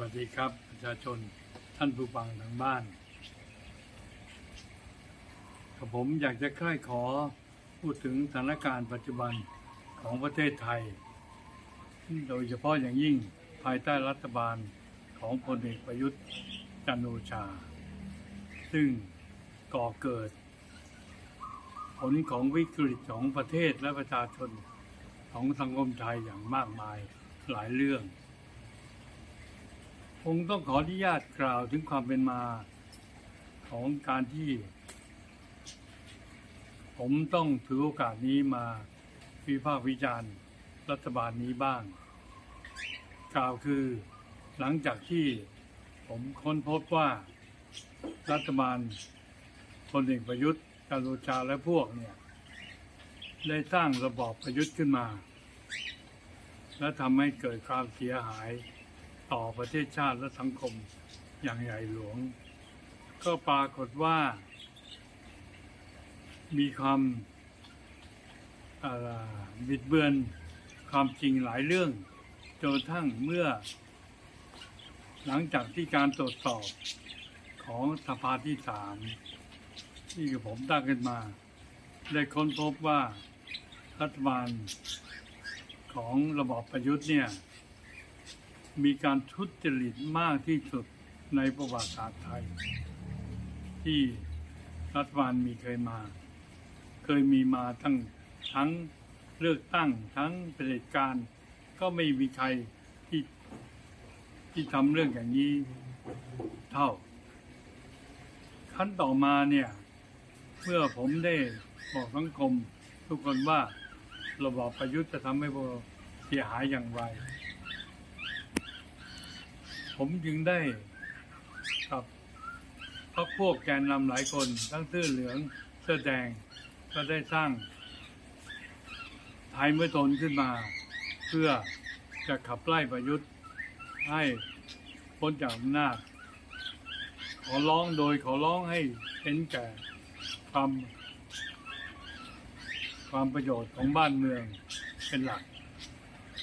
วัสดีครับประชาชนท่านผู้ฟังทางบ้านกับผมอยากจะใกล้ขอพูดถึงสถานการณ์ปัจจุบันของประเทศไทย โดยเฉพาะอย่างยิ่งภายใต้รัฐบาลของพลเอกประยุทธ์จันโอชา ซึ่งก่อเกิด ผลของวิกฤตของประเทศและประชาชนของสังคมไทยอย่างมากมายหลายเรื่อง คงต้องขออนุญาตกล่าวถึงความเป็นมาของการที่ ผมต้องถือโอกาสนี้มาวิพากษ์วิจารณ์รัฐบาลนี้บ้าง กล่าวคือหลังจากที่ผมค้นพบว่ารัฐบาลพลเอกประยุทธ์จันทร์โอชาและพวกเนี่ย ได้สร้างระบอบประยุทธ์ขึ้นมา และทำให้เกิดความเสียหาย ต่อประเทศชาติและสังคมอย่างใหญ่หลวง ก็ปรากฏว่า มีความบิดเบือนความจริงหลายเรื่องจนกระทั่งเมื่อ หลังจากที่การตรวจสอบของสภาที่สามที่ผมตั้งขึ้นมา ได้ค้นพบว่ารัฐบาลของระบอบประยุทธ์เนี่ย มีการทุจริตมากที่สุดในประวัติศาสตร์ไทย ที่รัฐบาลมีเคยมา เคยมีมาทั้งทั้งเลือกตั้งทั้งเผด็จการ ก็ไม่มีใครที่ที่ทำเรื่องอย่างนี้เท่า ขั้นต่อมาเนี่ย เมื่อผมได้บอกสังคมทุกคนว่าระบอบประยุทธ์จะทำให้เราเสียหายอย่างไร ผมจึงได้กับพักพวกแกนนำหลายคน ทั้งเสื้อเหลืองเสื้อแดงก็ได้สร้างไทยเมื่อตนขึ้นมา เพื่อจะขับไล่ประยุทธ์ให้พ้นจากอำนาจ ขอร้องโดยขอร้องให้เห็นแก่ความความประโยชน์ของบ้านเมืองเป็นหลัก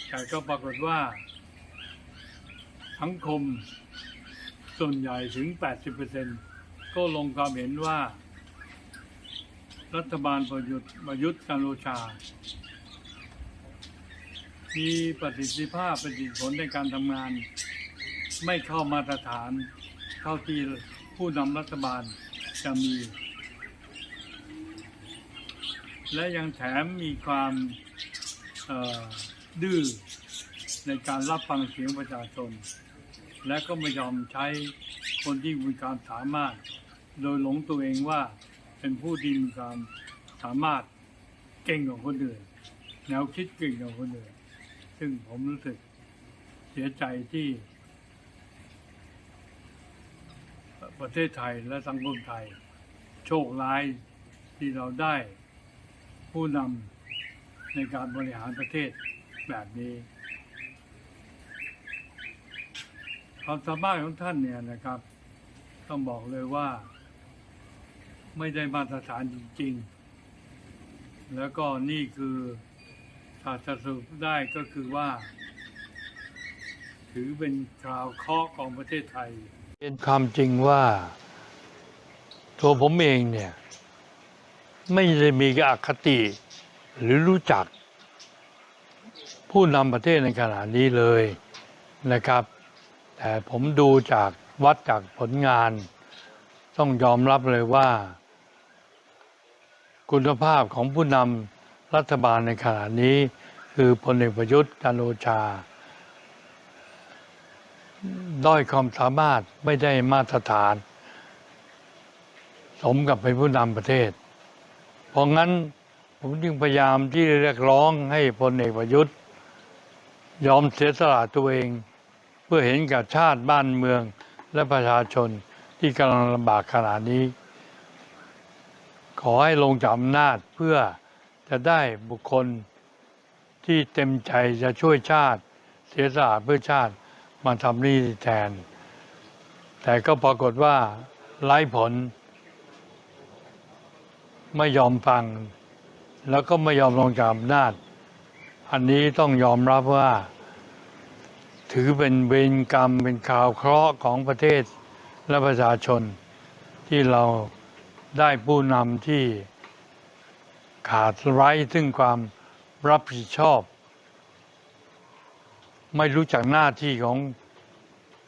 แต่ก็ปรากฏว่า สังคม ส่วนใหญ่ถึง 80%ก็ลงความเห็นว่า รัฐบาลประยุทธ์ประยุทธ์จันทร์โอชา มีประสิทธิภาพประสิทธิผลในการทำงาน ไม่เข้ามาตรฐานเท่าที่ผู้นำรัฐบาลจะมี และยังแถมมีความดื้อในการรับฟังเสียงประชาชน และก็ไม่ยอมใช้คนที่มีความสามารถ โดยหลงตัวเองว่าเป็นผู้ที่มีความสามารถเก่งกว่าคนอื่นแนวคิดเก่งกว่าคนอื่นซึ่งผมรู้สึกเสียใจที่ ประเทศไทยและสังคมไทย โชคร้ายที่เราได้ผู้นำในการบริหารประเทศแบบนี้ ความสามารถของท่านเนี่ยนะครับ ต้องบอกเลยว่า ไม่ได้มาตรฐานจริง ๆ แล้วก็นี่คือถ้าจะสรุปได้ก็คือว่า ถือเป็นคราวเคราะห์ของประเทศไทย เป็นความจริงว่า ตัวผมเองเนี่ย ไม่ได้มีอคติหรือรู้จัก ผู้นำประเทศในขณะนี้เลยนะครับ แต่ผมดูจากวัดจากผลงาน ต้องยอมรับเลยว่า คุณภาพของผู้นำรัฐบาลในขณะนี้ คือพลเอกประยุทธ์จันโอชา ด้อยความสามารถไม่ได้มาตรฐาน สมกับเป็นผู้นำประเทศ เพราะงั้นผมจึงพยายามที่เรียกร้องให้พลเอกประยุทธ์ ยอมเสียสละตัวเอง เพื่อเห็นกับชาติบ้านเมืองและประชาชนที่กำลังลำบากขนาดนี้ ขอให้ลงจากอำนาจเพื่อจะได้บุคคลที่เต็มใจจะช่วยชาติ เสียสละเพื่อชาติมาทำหนี้แทน แต่ก็ปรากฏว่าไร้ผล ไม่ยอมฟัง แล้วก็ไม่ยอมลงจากอำนาจ อันนี้ต้องยอมรับว่า ถือเป็นเวรกรรมเป็นข่าวเคราะห์ของประเทศและประชาชน ที่เราได้ผู้นำที่ขาดไร้ซึ่งความรับผิดชอบ ไม่รู้จักหน้าที่ของ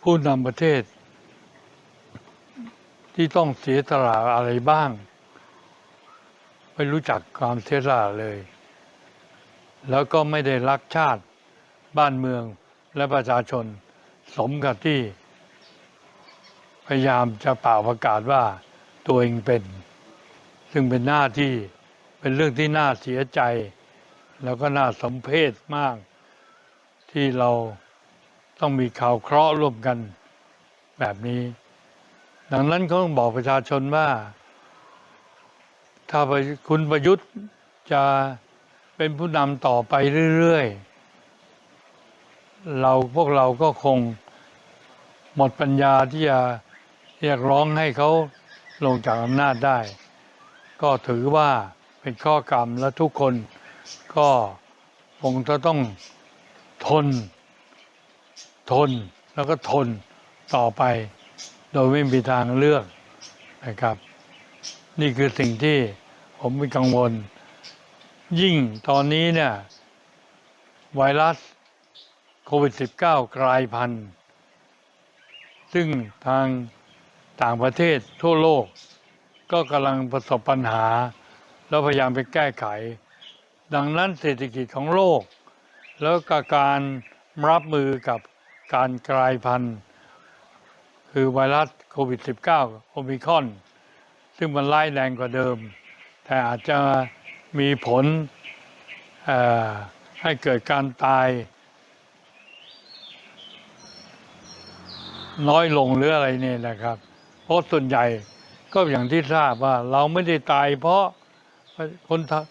ผู้นำประเทศ ที่ต้องเสียสละอะไรบ้าง ไม่รู้จักความเสียสละเลย แล้วก็ไม่ได้รักชาติบ้านเมือง และประชาชนสมกับที่ พยายามจะเป่าประกาศว่าตัวเองเป็น ซึ่งเป็นหน้าที่เป็นเรื่องที่น่าเสียใจ แล้วก็น่าสมเพชมาก ที่เราต้องมีข่าวเคราะห์ร่วมกันแบบนี้ ดังนั้นเขาต้องบอกประชาชนว่า ถ้าคุณประยุทธ์จะเป็นผู้นำต่อไปเรื่อย ๆ เราพวกเราก็คงหมดปัญญาที่จะเรียกร้องให้เขาลงจากอำนาจได้ ก็ถือว่าเป็นข้อกรรมและทุกคนก็คงจะต้องทน ทนแล้วก็ทนต่อไป โดยไม่มีทางเลือกนะครับ นี่คือสิ่งที่ผมมีกังวล ยิ่งตอนนี้เนี่ยไวรัส โควิด -19 กลายพันธุ์ ซึ่งทางต่างประเทศทั่วโลก ก็กำลังประสบปัญหา แล้วพยายามไปแก้ไข ดังนั้นเศรษฐกิจของโลก แล้วก็การรับมือกับการกลายพันธุ์ คือไวรัสโควิด -19 โอมิคอน ซึ่งมันร้ายแรงกว่าเดิม แต่อาจจะมีผลให้เกิดการตาย น้อยลงหรืออะไรเนี่ยนะครับ เพราะส่วนใหญ่ก็อย่างที่ทราบว่าเราไม่ได้ตายเพราะคนทั้ง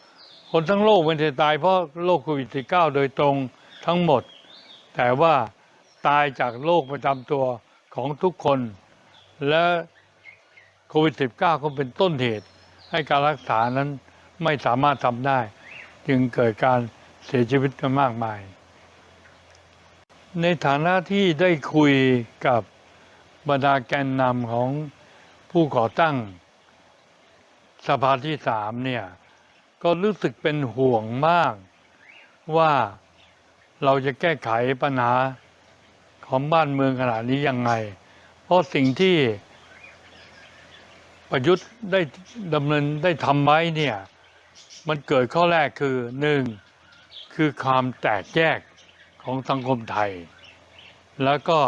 คนทั้งโลกไม่ได้ตายเพราะโรคโควิด -19 โดยตรงทั้งหมด แต่ว่าตายจากโรคประจำตัวของทุกคน และโควิด -19 ก็เป็นต้นเหตุ ให้การรักษานั้นไม่สามารถทำได้ จึงเกิดการเสียชีวิตกันมากมาย ในฐานะที่ได้คุยกับ บรรดาแกนนำของผู้ก่อตั้งสภาที่สามเนี่ย ก็รู้สึกเป็นห่วงมาก ว่าเราจะแก้ไขปัญหาของบ้านเมืองขนาดนี้ยังไง เพราะสิ่งที่ประยุทธ์ได้ดำเนินได้ทำไว้เนี่ย มันเกิดข้อแรกคือหนึ่งคือความแตกแยกของสังคมไทย แล้วก็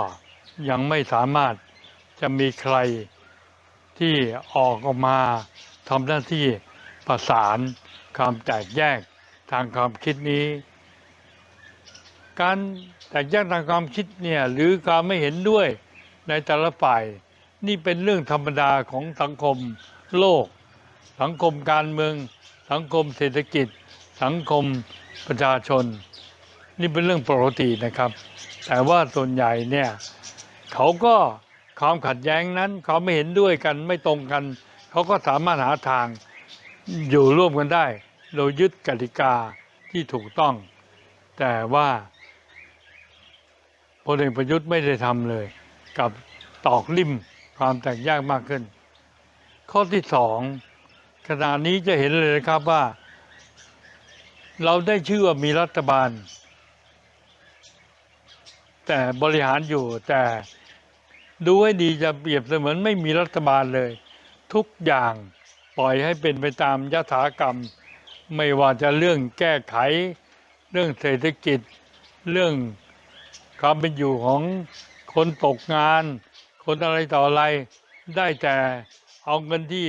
ยังไม่สามารถจะมีใครที่ออกออกมาทำหน้าที่ประสานความแตกแยกทางความคิดนี้ การแตกแยกทางความคิดเนี่ยหรือการไม่เห็นด้วยในแต่ละฝ่าย นี่เป็นเรื่องธรรมดาของสังคมโลก สังคมการเมือง สังคมเศรษฐกิจ สังคมประชาชน นี่เป็นเรื่องปกตินะครับ แต่ว่าส่วนใหญ่เนี่ย เขาก็ความขัดแย้งนั้น เขาไม่เห็นด้วยกันไม่ตรงกัน เขาก็สามารถหาทางอยู่ร่วมกันได้ โดยยึดกติกาที่ถูกต้อง แต่ว่าพลเอกประยุทธ์ไม่ได้ทำเลย กับตอกลิ่มความแตกแยกมากขึ้น ข้อที่สองขณะนี้จะเห็นเลยนะครับว่า เราได้ชื่อว่ามีรัฐบาล แต่บริหารอยู่แต่ ดูให้ดีจะเปรียบเสมือนไม่มีรัฐบาลเลย ทุกอย่างปล่อยให้เป็นไปตามยถากรรม ไม่ว่าจะเรื่องแก้ไข เรื่องเศรษฐกิจ เรื่องความเป็นอยู่ของคนตกงาน คนอะไรต่ออะไร ได้แต่เอาเงินที่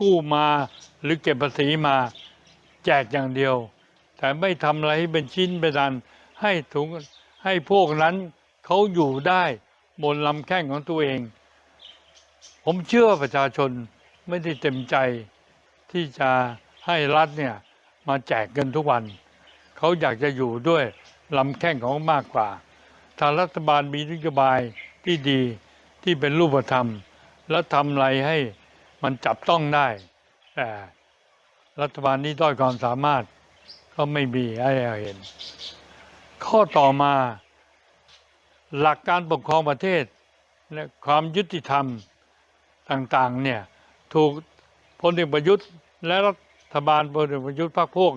กู้มาหรือเก็บภาษีมาแจกอย่างเดียว แต่ไม่ทำอะไรให้เป็นชิ้นเป็นอันให้ถุงให้พวกนั้นเขาอยู่ได้ บนลำแข้งของตัวเอง ผมเชื่อประชาชนไม่ได้เต็มใจที่จะให้รัฐเนี่ยมาแจกเงินทุกวัน เขาอยากจะอยู่ด้วยลำแข้งของมากกว่า ถ้ารัฐบาลมีนโยบายที่ดีที่เป็นรูปธรรม และทำอะไรให้มันจับต้องได้ แต่รัฐบาลนี้ด้อยความสามารถก็ไม่มีให้เราเห็น ข้อต่อมา หลักการปกครองประเทศและความยุติธรรมต่างๆเนี่ยถูกพลเอกประยุทธ์ และรัฐบาลพลเอกประยุทธ์พรรคพวก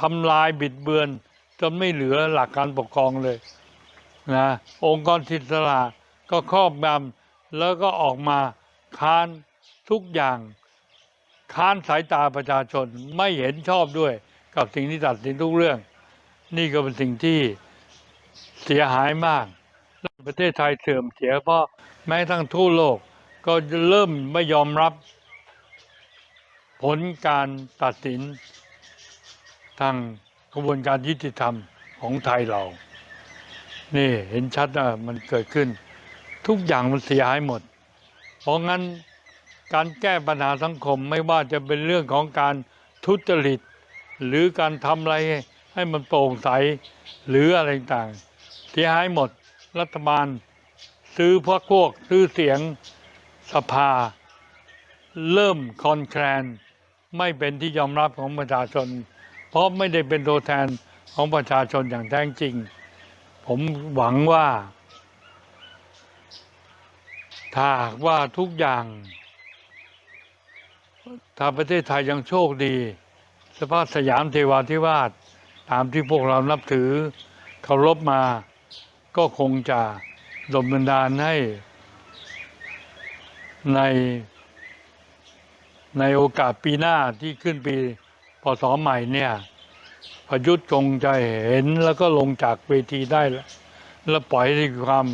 ทำลายบิดเบือนจนไม่เหลือหลักการปกครองเลยนะองค์กรอิสระก็ครอบงำแล้วก็ออกมาค้านทุกอย่างค้านสายตาประชาชนไม่เห็นชอบด้วยกับสิ่งที่ตัดสินทุกเรื่อง นี่ก็เป็นสิ่งที่เสียหายมาก ประเทศไทยเสื่อมเสียเพราะแม้ทั้งทั่วโลกก็เริ่มไม่ยอมรับ ผลการตัดสิน ทางกระบวนการยุติธรรมของไทยเรา นี่เห็นชัดว่ามันเกิดขึ้น ทุกอย่างมันเสียหายหมด เพราะงั้นการแก้ปัญหาสังคมไม่ว่าจะเป็นเรื่องของการทุจริต หรือการทำอะไรให้มันโปร่งใสหรืออะไรต่างเสียหายหมด รัฐบาล ซื้อพวกพวกซื้อเสียงสภา เริ่มคอนแคลน ไม่เป็นที่ยอมรับของประชาชน เพราะไม่ได้เป็นตัวแทนของประชาชนอย่างแท้จริง ผมหวังว่าถ้าหากว่าทุกอย่าง ถ้าประเทศไทยยังโชคดี สภาพสยามเทวาธิราชตามที่พวกเรานับถือเคารพมา ก็คงจะดลบันดาลให้ ใน ในโอกาสปีหน้าที่ขึ้นปีพศใหม่เนี่ยประยุทธ์คงจะเห็นแล้วก็ลงจากเวทีได้ แล้วแล้วปล่อยให้ความ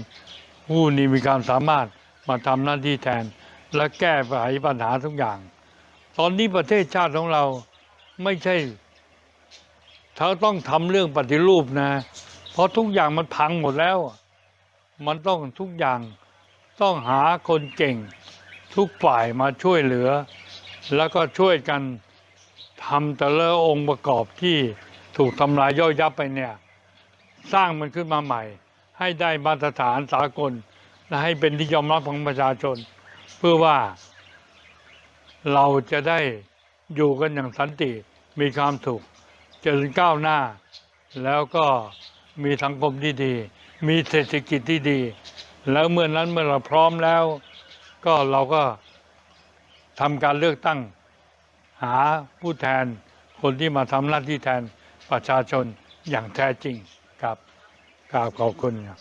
ผู้นี้มีความสามารถมาทำหน้าที่แทน และแก้ไขปัญหาทุกอย่าง ตอนนี้ประเทศชาติของเราไม่ใช่เขาต้องทำเรื่องปฏิรูปนะ เพราะทุกอย่างมันพังหมดแล้ว มันต้องทุกอย่างต้องหาคนเก่ง ทุกฝ่ายมาช่วยเหลือ แล้วก็ช่วยกันทำแต่ละองค์ประกอบที่ถูกทำลายย่อยยับไปเนี่ย สร้างมันขึ้นมาใหม่ ให้ได้มาตรฐานสากล และให้เป็นที่ยอมรับของประชาชน เพื่อว่าเราจะได้อยู่กันอย่างสันติมีความสุขเจริญก้าวหน้า แล้วก็ มีสังคมที่ดี มีเศรษฐกิจที่ดี แล้วเมื่อนั้นเมื่อเราพร้อมแล้ว ก็เราก็ทำการเลือกตั้ง หาผู้แทนคนที่มาทำหน้าที่แทนประชาชนอย่างแท้จริงครับกราบขอบคุณครับ